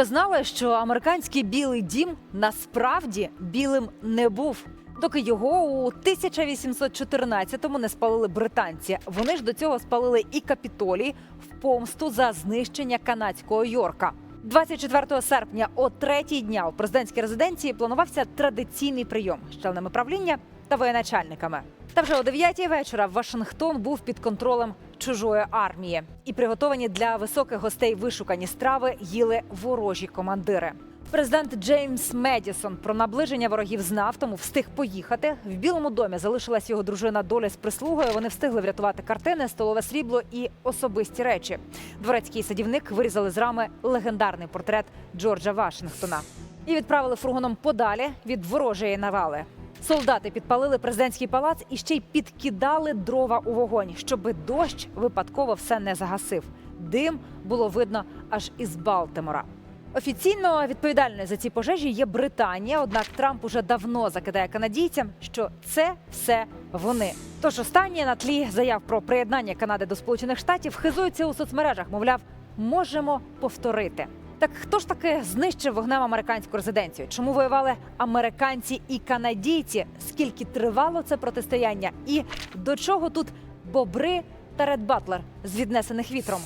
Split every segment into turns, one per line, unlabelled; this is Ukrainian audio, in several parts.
ви знали, що американський білий дім насправді білим не був? Доки його у 1814-му не спалили британці. Вони ж до цього спалили і капітолій в помсту за знищення канадського Йорка. 24 серпня о третій дня у президентській резиденції планувався традиційний прийом з членами правління та воєначальниками. Та вже о 9 вечора Вашингтон був під контролем чужої армії, і приготовані для високих гостей вишукані страви їли ворожі командири. Президент Джеймс Медісон про наближення ворогів знав, тому встиг поїхати. В Білому домі залишилась його дружина Доля з прислугою. Вони встигли врятувати картини, столове срібло і особисті речі. Дворецький садівник вирізали з рами легендарний портрет Джорджа Вашингтона і відправили фургоном подалі від ворожої навали. Солдати підпалили президентський палац і ще й підкидали дрова у вогонь, щоби дощ випадково все не загасив. Дим було видно аж із Балтимора. Офіційно відповідальною за ці пожежі є Британія. Однак Трамп уже давно закидає канадійцям, що це все вони. Тож останнє на тлі заяв про приєднання Канади до Сполучених Штатів хизуються у соцмережах. Мовляв, можемо повторити. Так хто ж таки знищив вогнем американську резиденцію? Чому воювали американці і канадійці? Скільки тривало це протистояння? І до чого тут бобри та Ред Батлер з віднесених вітром?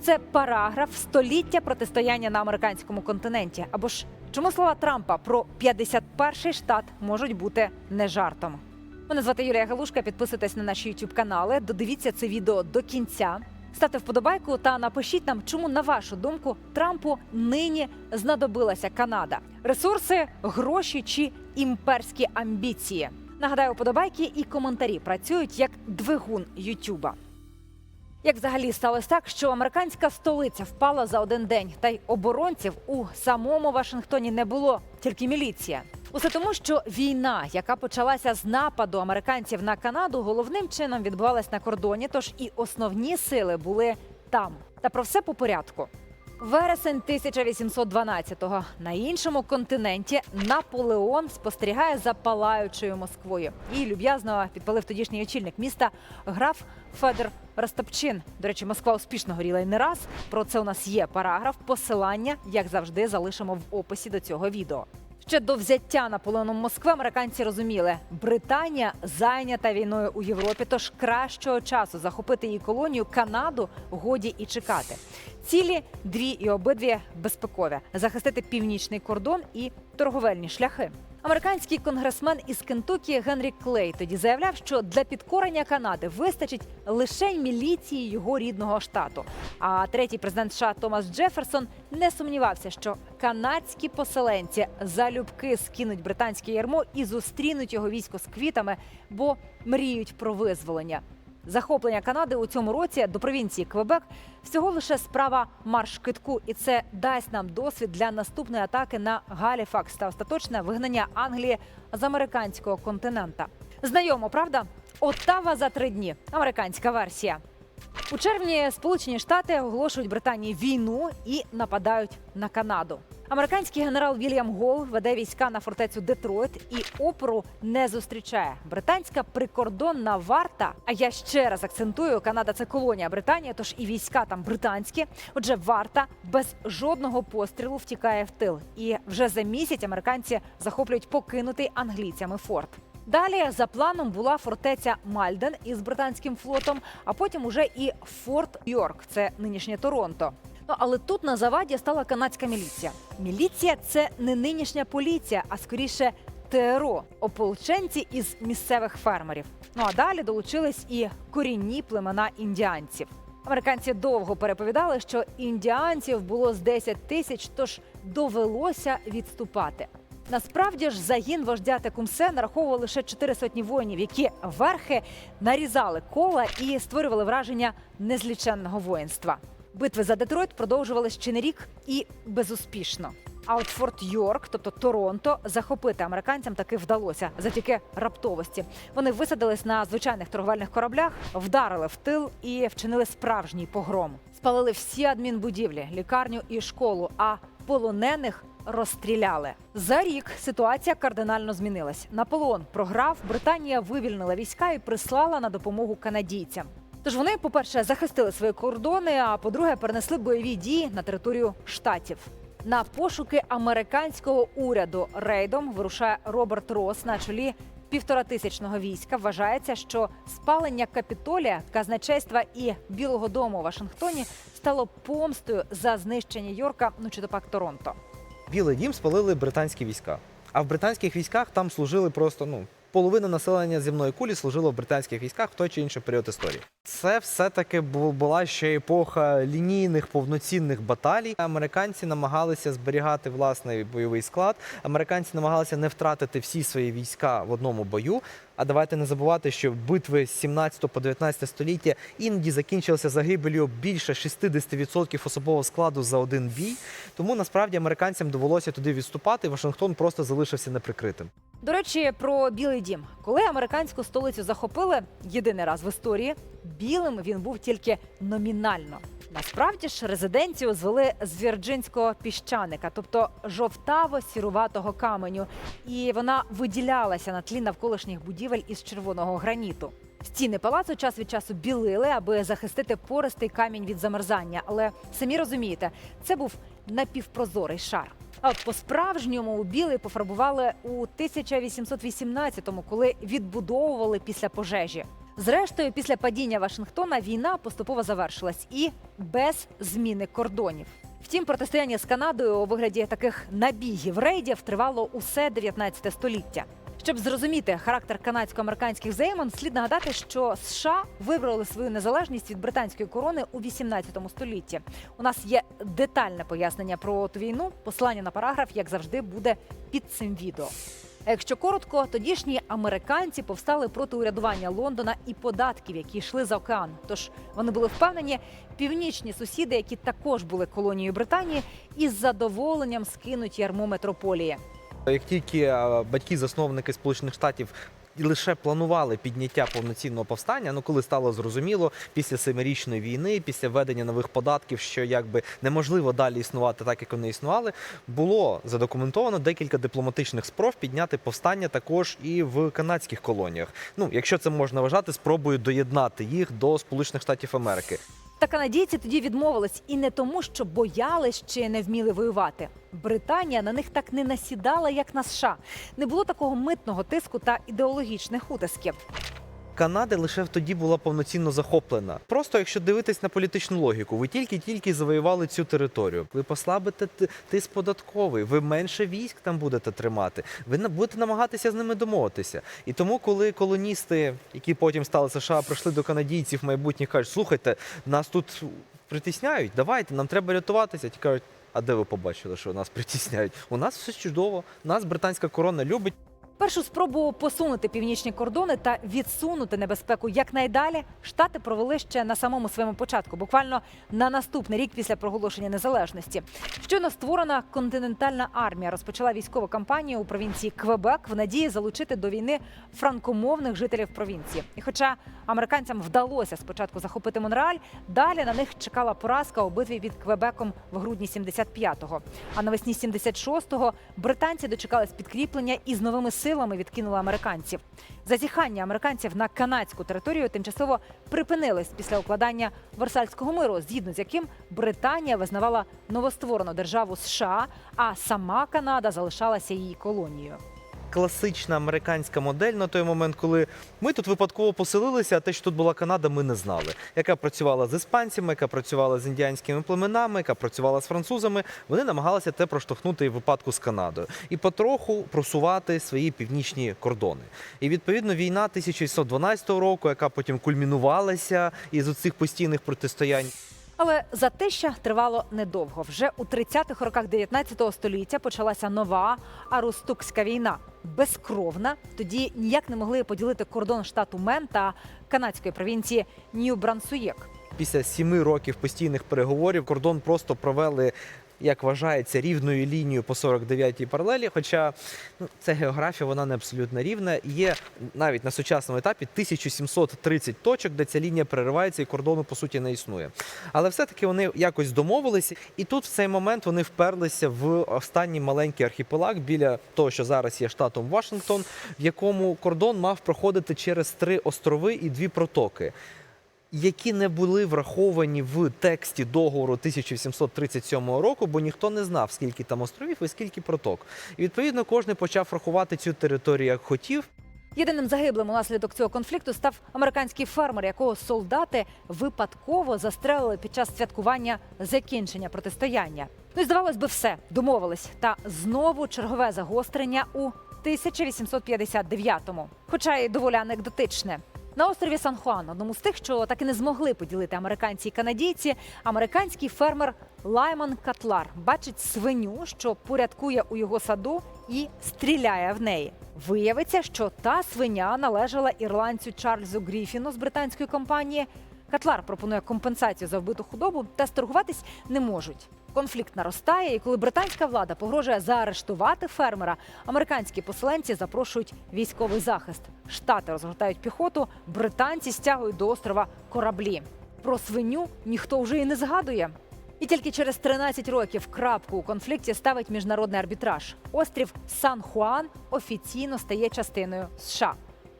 Це параграф століття протистояння на американському континенті. Або ж чому слова Трампа про 51-й штат можуть бути не жартом? Мене звати Юлія Галушка. Підписуйтесь на наші youtube канали. Додивіться це відео до кінця. Ставте вподобайку та напишіть нам, чому на вашу думку Трампу нині знадобилася Канада: ресурси, гроші чи імперські амбіції. Нагадаю, вподобайки і коментарі працюють як двигун Ютуба. Як взагалі сталося так, що американська столиця впала за один день, та й оборонців у самому Вашингтоні не було, тільки міліція. Усе тому, що війна, яка почалася з нападу американців на Канаду, головним чином відбувалась на кордоні, тож і основні сили були там. Та про все по порядку. Вересень 1812-го. на іншому континенті Наполеон спостерігає за палаючою Москвою і люб'язно підпалив тодішній очільник міста граф Федор Ростопчин. До речі, Москва успішно горіла і не раз. Про це у нас є параграф. Посилання, як завжди, залишимо в описі до цього відео. Ще до взяття Наполеоном Москви американці розуміли, Британія зайнята війною у Європі, тож кращого часу захопити її колонію Канаду годі і чекати. Цілі дві і обидві безпекові захистити північний кордон і торговельні шляхи. Американський конгресмен із Кентукі Генрі Клей тоді заявляв, що для підкорення Канади вистачить лише міліції його рідного штату. А третій президент США Томас Джеферсон не сумнівався, що канадські поселенці залюбки скинуть британське ярмо і зустрінуть його військо з квітами, бо мріють про визволення. Захоплення Канади у цьому році до провінції Квебек всього лише справа марш китку, і це дасть нам досвід для наступної атаки на Галіфакс та остаточне вигнання Англії з американського континента. Знайомо, правда? Оттава за три дні. Американська версія. У червні Сполучені Штати оголошують Британії війну і нападають на Канаду. Американський генерал Вільям Гол веде війська на фортецю Детройт і опору не зустрічає. Британська прикордонна варта. А я ще раз акцентую, Канада це колонія Британії, тож і війська там британські. Отже, варта без жодного пострілу втікає в тил. І вже за місяць американці захоплюють покинутий англійцями форт. Далі за планом була фортеця Мальден із британським флотом, а потім уже і Форт Йорк, це нинішнє Торонто. Ну але тут на заваді стала канадська міліція. Міліція це не нинішня поліція, а скоріше ТРО, ополченці із місцевих фермерів. Ну а далі долучились і корінні племена індіанців. Американці довго переповідали, що індіанців було з 10 тисяч, тож довелося відступати. Насправді ж загін вождя Текумсе нараховував лише чотири сотні воїнів, які верхи нарізали кола і створювали враження незліченного воїнства. Битви за Детройт продовжувались ще не рік і безуспішно. А от Форт Йорк, тобто Торонто, захопити американцям таки вдалося завдяки раптовості. Вони висадились на звичайних торговельних кораблях, вдарили в тил і вчинили справжній погром. Спалили всі адмінбудівлі, лікарню і школу. А полонених розстріляли. За рік ситуація кардинально змінилась. Наполеон програв, Британія вивільнила війська і прислала на допомогу канадійцям. Тож вони, по-перше, захистили свої кордони, а по-друге, перенесли бойові дії на територію штатів. На пошуки американського уряду рейдом вирушає Роберт Росс на чолі півторатисячного війська. Вважається, що спалення капітолія, казначейства і Білого Дому у Вашингтоні стало помстою за знищення Йорка, ну чи то пак Торонто.
Білий дім спалили британські війська. А в британських військах там служили просто ну. Половина населення земної кулі служило в британських військах в той чи інший період історії. Це все-таки була ще епоха лінійних повноцінних баталій. Американці намагалися зберігати власний бойовий склад. Американці намагалися не втратити всі свої війська в одному бою. А давайте не забувати, що битви з 17 по 19 століття іноді закінчилися загибелью більше 60% особового складу за один бій. Тому насправді американцям довелося туди відступати. Вашингтон просто залишився неприкритим.
До речі, про Білий Дім. Коли американську столицю захопили єдиний раз в історії, білим він був тільки номінально. Насправді ж резиденцію звели з вірджинського піщаника, тобто жовтаво-сіруватого каменю, і вона виділялася на тлі навколишніх будівель із червоного граніту. Стіни палацу час від часу білили, аби захистити пористий камінь від замерзання. Але самі розумієте, це був напівпрозорий шар. А от по-справжньому у білий пофарбували у 1818-му, коли відбудовували після пожежі. Зрештою, після падіння Вашингтона війна поступово завершилась і без зміни кордонів. Втім, протистояння з Канадою у вигляді таких набігів рейдів тривало усе 19 століття. Щоб зрозуміти характер канадсько-американських взаємин, слід нагадати, що США вибрали свою незалежність від британської корони у 18 столітті. У нас є детальне пояснення про ту війну. Посилання на параграф, як завжди, буде під цим відео. А якщо коротко, тодішні американці повстали проти урядування Лондона і податків, які йшли за океан. Тож вони були впевнені, північні сусіди, які також були колонією Британії, із задоволенням скинуть ярмо метрополії.
Як тільки батьки-засновники Сполучених Штатів лише планували підняття повноцінного повстання, ну коли стало зрозуміло після семирічної війни, після введення нових податків, що якби неможливо далі існувати так, як вони існували, було задокументовано декілька дипломатичних спроб підняти повстання також і в канадських колоніях. Ну, якщо це можна вважати, спробою доєднати їх до Сполучених Штатів Америки.
Та канадійці тоді відмовились і не тому, що боялись чи не вміли воювати. Британія на них так не насідала, як на США. Не було такого митного тиску та ідеологічних утисків.
Канада лише тоді була повноцінно захоплена. Просто якщо дивитись на політичну логіку, ви тільки-тільки завоювали цю територію. Ви послабите тиск податковий, ви менше військ там будете тримати. Ви будете намагатися з ними домовитися. І тому, коли колоністи, які потім стали США, прийшли до канадійців майбутніх, кажуть, слухайте, нас тут притісняють, давайте, нам треба рятуватися. Ті кажуть, а де ви побачили, що нас притісняють? У нас все чудово, нас британська корона любить.
Першу спробу посунути північні кордони та відсунути небезпеку якнайдалі штати провели ще на самому своєму початку, буквально на наступний рік після проголошення незалежності. Щойно створена континентальна армія розпочала військову кампанію у провінції Квебек в надії залучити до війни франкомовних жителів провінції. І хоча американцям вдалося спочатку захопити Монреаль, далі на них чекала поразка у битві під Квебеком в грудні 75-го. А навесні 76-го британці дочекались підкріплення і з новими силами відкинули американців. Зазіхання американців на канадську територію тимчасово припинились після укладання Версальського миру, згідно з яким Британія визнавала новостворену державу США, а сама Канада залишалася її колонією.
Класична американська модель на той момент, коли ми тут випадково поселилися, а те, що тут була Канада, ми не знали. Яка працювала з іспанцями, яка працювала з індіанськими племенами, яка працювала з французами. Вони намагалися те проштовхнути і випадку з Канадою і потроху просувати свої північні кордони. І відповідно війна 1612 року, яка потім кульмінувалася із оцих постійних протистоянь.
Але затища тривало недовго. Вже у 30-х роках 19 століття почалася нова арустукська війна. Безкровна. Тоді ніяк не могли поділити кордон штату Мен та канадської провінції Нью-Брансуєк.
Після сіми років постійних переговорів кордон просто провели. Як вважається рівною лінією по 49-й паралелі, хоча ну, ця географія вона не абсолютно рівна. Є навіть на сучасному етапі 1730 точок, де ця лінія переривається і кордону по суті не існує. Але все-таки вони якось домовилися, і тут в цей момент вони вперлися в останній маленький архіпелаг біля того, що зараз є штатом Вашингтон, в якому кордон мав проходити через три острови і дві протоки. Які не були враховані в тексті договору 1737 року, бо ніхто не знав, скільки там островів і скільки проток. І відповідно кожен почав рахувати цю територію як хотів.
Єдиним загиблим унаслідок цього конфлікту став американський фермер, якого солдати випадково застрелили під час святкування закінчення протистояння. Ну і здавалось би, все домовились. Та знову чергове загострення у 1859-му. Хоча й доволі анекдотичне. На острові Сан-Хуан, одному з тих, що так і не змогли поділити американці і канадійці, американський фермер Лайман Катлар бачить свиню, що порядкує у його саду, і стріляє в неї. Виявиться, що та свиня належала ірландцю Чарльзу Гріфіну з британської компанії. Катлар пропонує компенсацію за вбиту худобу, та сторгуватись не можуть. Конфлікт наростає, і коли британська влада погрожує заарештувати фермера, американські поселенці запрошують військовий захист. Штати розгортають піхоту, британці стягують до острова кораблі. Про свиню ніхто вже і не згадує. І тільки через 13 років крапку у конфлікті ставить міжнародний арбітраж. Острів Сан-Хуан офіційно стає частиною США,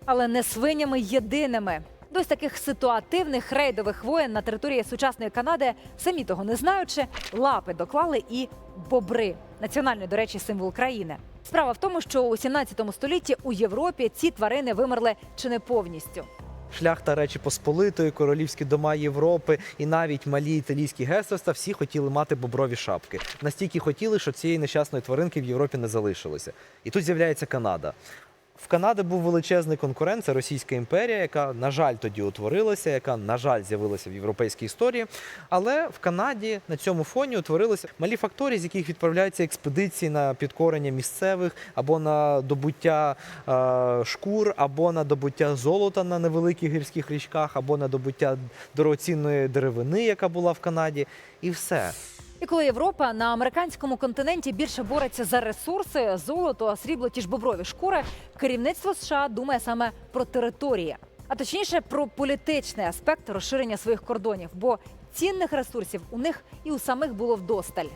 але не свинями єдиними. Ось таких ситуативних рейдових воєн на території сучасної Канади, самі того не знаючи, лапи доклали і бобри національний, до речі, символ країни. Справа в тому, що у 17 столітті у Європі ці тварини вимерли чи не повністю.
Шляхта Речі Посполитої, королівські дома Європи і навіть малі італійські герцогства всі хотіли мати боброві шапки. Настільки хотіли, що цієї нещасної тваринки в Європі не залишилося. І тут з'являється Канада. В Канади був величезний конкурент, це Російська імперія, яка, на жаль, тоді утворилася, яка, на жаль, з'явилася в європейській історії. Але в Канаді на цьому фоні утворилися малі факторії, з яких відправляються експедиції на підкорення місцевих або на добуття е, шкур, або на добуття золота на невеликих гірських річках, або на добуття дорогоцінної деревини, яка була в Канаді, і все.
І коли Європа на американському континенті більше бореться за ресурси, золото, срібло ті ж боброві шкури, керівництво США думає саме про території, а точніше про політичний аспект розширення своїх кордонів, бо цінних ресурсів у них і у самих було вдосталь.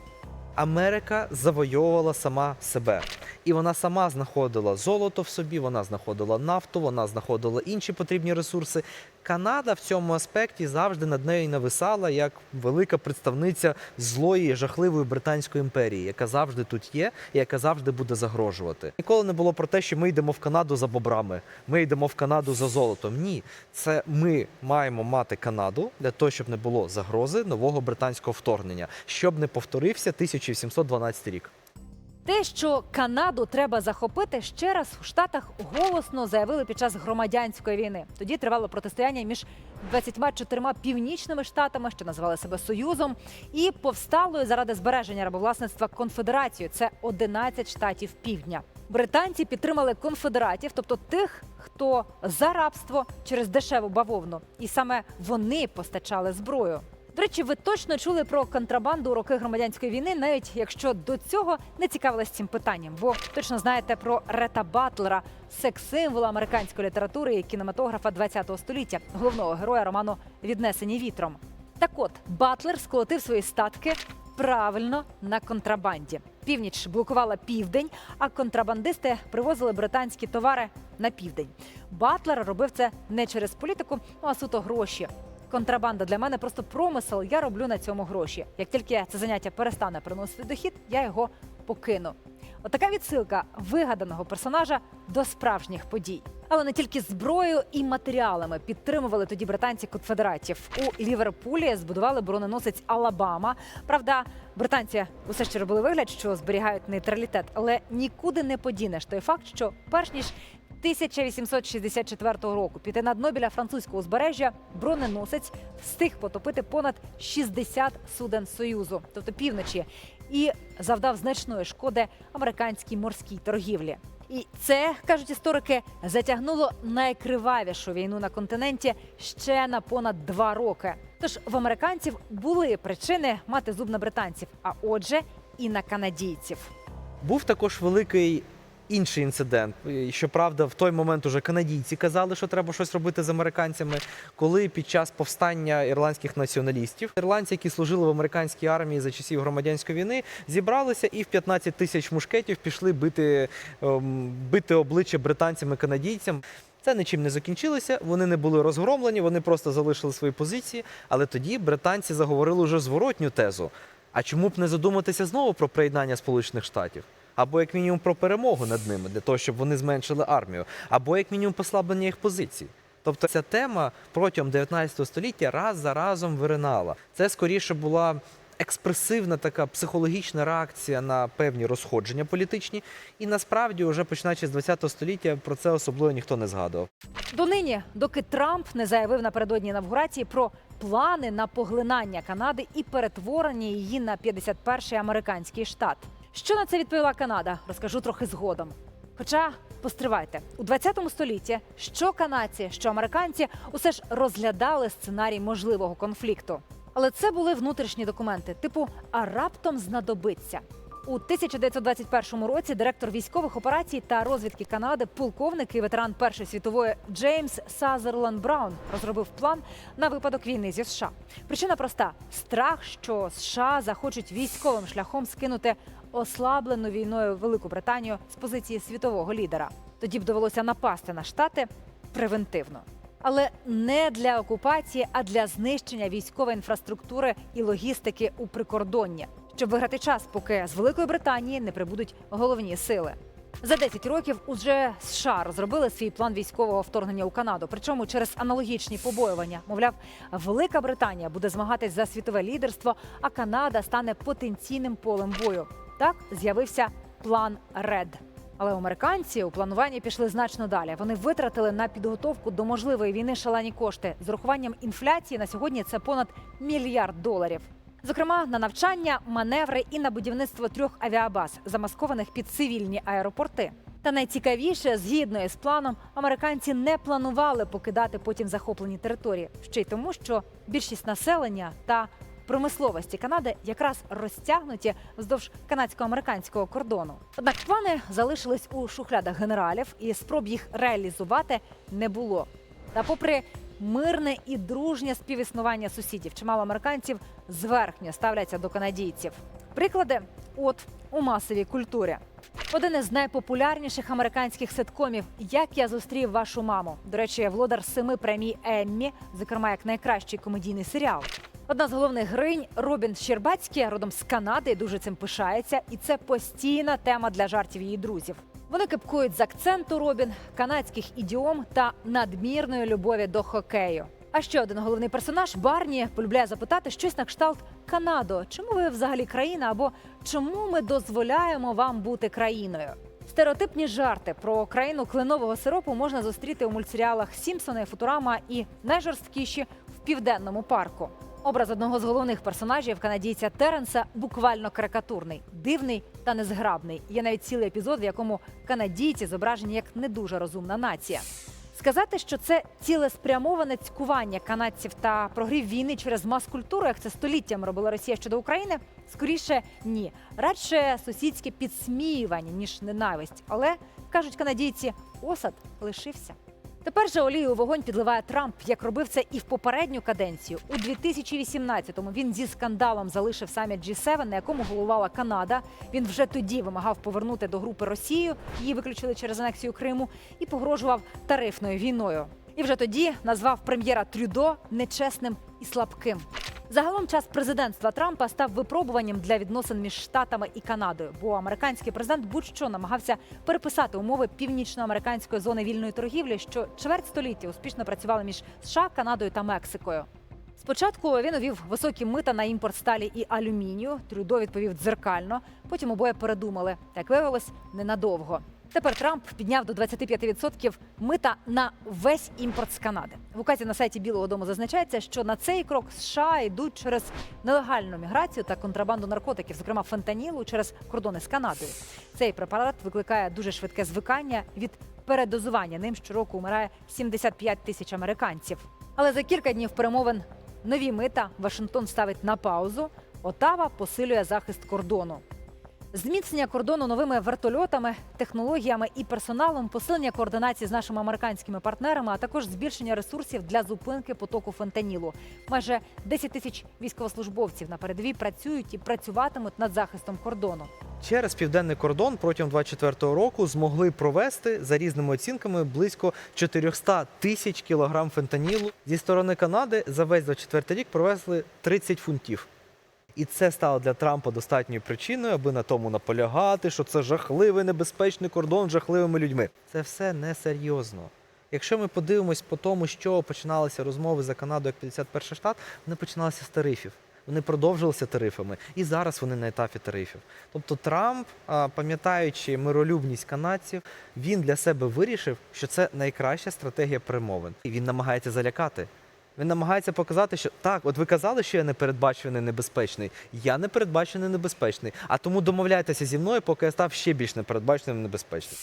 Америка завойовувала сама себе, і вона сама знаходила золото в собі, вона знаходила нафту, вона знаходила інші потрібні ресурси. Канада в цьому аспекті завжди над нею нависала як велика представниця злої, жахливої британської імперії, яка завжди тут є і яка завжди буде загрожувати. Ніколи не було про те, що ми йдемо в Канаду за бобрами, ми йдемо в Канаду за золотом. Ні, це ми маємо мати Канаду для того, щоб не було загрози нового британського вторгнення, щоб не повторився 1812 рік.
Те, що Канаду треба захопити, ще раз у Штатах голосно заявили під час громадянської війни. Тоді тривало протистояння між 24 північними штатами, що називали себе Союзом, і повсталою заради збереження рабовласництва конфедерацією. Це 11 штатів півдня. Британці підтримали конфедератів, тобто тих, хто за рабство через дешеву бавовну, і саме вони постачали зброю. До речі, ви точно чули про контрабанду у роки громадянської війни, навіть якщо до цього не цікавились цим питанням, бо точно знаєте про Рета Батлера, секс-символа американської літератури і кінематографа ХХ століття, головного героя роману Віднесені вітром. Так от Батлер сколотив свої статки правильно на контрабанді. Північ блокувала південь, а контрабандисти привозили британські товари на південь. Батлер робив це не через політику, ну а суто гроші. Контрабанда для мене просто промисел. Я роблю на цьому гроші. Як тільки це заняття перестане приносити дохід, я його покину. Отака відсилка вигаданого персонажа до справжніх подій. Але не тільки зброєю і матеріалами підтримували тоді британці конфедератів. У Ліверпулі збудували броненосець Алабама. Правда, британці усе ще робили вигляд, що зберігають нейтралітет, але нікуди не подінеш той факт, що перш ніж 1864 року піти на дно біля французького узбережжя броненосець встиг потопити понад 60 суден союзу, тобто півночі, і завдав значної шкоди американській морській торгівлі. І це кажуть історики затягнуло найкривавішу війну на континенті ще на понад два роки. Тож в американців були причини мати зуб на британців, а отже, і на канадійців.
Був також великий інший інцидент. Щоправда, в той момент уже канадійці казали, що треба щось робити з американцями. Коли під час повстання ірландських націоналістів, ірландці, які служили в американській армії за часів громадянської війни, зібралися і в 15 тисяч мушкетів пішли бити, ем, бити обличчя британцям і канадійцям. Це нічим не закінчилося. Вони не були розгромлені, вони просто залишили свої позиції. Але тоді британці заговорили вже зворотню тезу. А чому б не задуматися знову про приєднання Сполучених Штатів? Або як мінімум про перемогу над ними, для того, щоб вони зменшили армію, або як мінімум послаблення їх позицій. Тобто ця тема протягом 19 століття раз за разом виринала. Це скоріше була експресивна така психологічна реакція на певні розходження політичні, і насправді, вже починаючи з 20 століття, про це особливо ніхто не згадував.
Донині, доки Трамп не заявив напередодні інавгурації про плани на поглинання Канади і перетворення її на 51-й американський штат. Що на це відповіла Канада? Розкажу трохи згодом. Хоча постривайте у 20 столітті, що канадці, що американці усе ж розглядали сценарій можливого конфлікту. Але це були внутрішні документи, типу а раптом знадобиться. У 1921 році директор військових операцій та розвідки Канади, полковник і ветеран Першої світової Джеймс Сазерланд Браун розробив план на випадок війни зі США. Причина проста: страх, що США захочуть військовим шляхом скинути ослаблену війною Велику Британію з позиції світового лідера. Тоді б довелося напасти на штати превентивно. Але не для окупації, а для знищення військової інфраструктури і логістики у прикордонні, щоб виграти час, поки з Великої Британії не прибудуть головні сили. За 10 років уже США розробили свій план військового вторгнення у Канаду. Причому через аналогічні побоювання. Мовляв, Велика Британія буде змагатись за світове лідерство, а Канада стане потенційним полем бою. Так з'явився план РЕД. Але американці у плануванні пішли значно далі. Вони витратили на підготовку до можливої війни шалені кошти. З урахуванням інфляції на сьогодні це понад мільярд доларів. Зокрема, на навчання, маневри і на будівництво трьох авіабаз, замаскованих під цивільні аеропорти. Та найцікавіше, згідно із планом, американці не планували покидати потім захоплені території, ще й тому, що більшість населення та промисловості Канади якраз розтягнуті вздовж канадсько-американського кордону. Однак плани залишились у шухлядах генералів, і спроб їх реалізувати не було. Та попри мирне і дружнє співіснування сусідів, чимало американців зверхньо ставляться до канадійців. Приклади, от у масовій культурі. Один із найпопулярніших американських ситкомів Як я зустрів вашу маму. До речі, володар семи премій Еммі, зокрема як найкращий комедійний серіал. Одна з головних гринь Робін Щербацький, родом з Канади, дуже цим пишається, і це постійна тема для жартів її друзів. Вони кипкують з акценту Робін, канадських ідіом та надмірної любові до хокею. А ще один головний персонаж Барні полюбляє запитати щось на кшталт Канадо. Чому ви взагалі країна? Або чому ми дозволяємо вам бути країною? Стереотипні жарти про країну кленового сиропу можна зустріти у мультсеріалах Сімпсони, Футурама і найжорсткіші в південному парку. Образ одного з головних персонажів канадійця Теренса буквально карикатурний, дивний та незграбний. Є навіть цілий епізод, в якому канадійці зображені як не дуже розумна нація. Сказати, що це цілеспрямоване цькування канадців та прогрів війни через мас-культуру, як це століттям робила Росія щодо України, скоріше ні. Радше сусідське підсміювання, ніж ненависть. Але кажуть канадійці, осад лишився. Тепер же олію вогонь підливає Трамп, як робив це і в попередню каденцію. У 2018-му він зі скандалом залишив саміт G7, на якому головувала Канада. Він вже тоді вимагав повернути до групи Росію, її виключили через анексію Криму, і погрожував тарифною війною. І вже тоді назвав прем'єра Трюдо нечесним і слабким. Загалом час президентства Трампа став випробуванням для відносин між штатами і Канадою, бо американський президент будь-що намагався переписати умови північноамериканської зони вільної торгівлі, що чверть століття успішно працювали між США, Канадою та Мексикою. Спочатку він увів високі мита на імпорт сталі і алюмінію. Трюдо відповів дзеркально. Потім обоє передумали. Так виявилось ненадовго. Тепер Трамп підняв до 25% мита на весь імпорт з Канади. В указі на сайті Білого Дому зазначається, що на цей крок США йдуть через нелегальну міграцію та контрабанду наркотиків, зокрема фентанілу, через кордони з Канадою. Цей препарат викликає дуже швидке звикання від передозування. Ним щороку вмирає 75 тисяч американців. Але за кілька днів перемовин нові мита Вашингтон ставить на паузу. Отава посилює захист кордону. Зміцнення кордону новими вертольотами, технологіями і персоналом, посилення координації з нашими американськими партнерами, а також збільшення ресурсів для зупинки потоку фентанілу. Майже 10 тисяч військовослужбовців на передовій працюють і працюватимуть над захистом кордону.
Через південний кордон протягом 24-го року змогли провести за різними оцінками близько 400 тисяч кілограм фентанілу. Зі сторони Канади за весь 24 рік провезли 30 фунтів. І це стало для Трампа достатньою причиною, аби на тому наполягати, що це жахливий небезпечний кордон з жахливими людьми. Це все несерйозно. Якщо ми подивимось по тому, що починалися розмови за Канаду як 51 штат, вони починалися з тарифів. Вони продовжилися тарифами, і зараз вони на етапі тарифів. Тобто Трамп, пам'ятаючи миролюбність канадців, він для себе вирішив, що це найкраща стратегія перемовин. І він намагається залякати. Він намагається показати, що так, от ви казали, що я непередбачений небезпечний. Я непередбачений небезпечний. А тому домовляйтеся зі мною, поки я став ще більш непередбаченим небезпечним.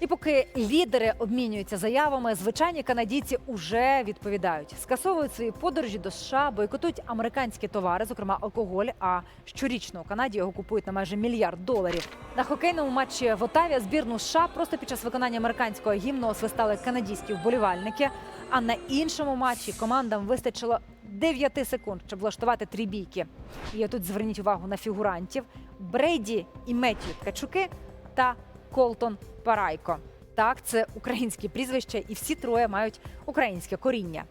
І поки лідери обмінюються заявами, звичайні канадійці уже відповідають, скасовують свої подорожі до США, бойкотують американські товари, зокрема алкоголь. А щорічно у Канаді його купують на майже мільярд доларів. На хокейному матчі в Отаві збірну США просто під час виконання американського гімну освистали канадійські вболівальники. А на іншому матчі командам вистачило 9 секунд, щоб влаштувати трійбійки. І тут зверніть увагу на фігурантів Брейді і Меттью Ткачуки та Колтон Парайко. Так, це українські прізвища, і всі троє мають українське коріння.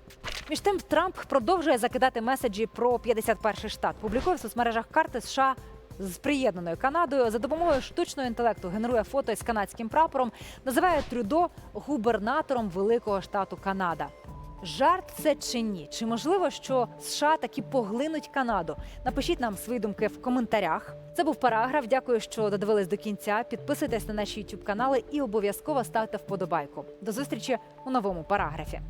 Між тим, Трамп продовжує закидати меседжі про 51-й штат. Публікує в соцмережах карти США з приєднаною Канадою. За допомогою штучного інтелекту генерує фото із канадським прапором, називає Трюдо губернатором великого штату Канада. Жарт це чи ні? Чи можливо, що США таки поглинуть Канаду? Напишіть нам свої думки в коментарях. Це був параграф. Дякую, що додивились до кінця. Підписуйтесь на наші youtube канали і обов'язково ставте вподобайку. До зустрічі у новому параграфі.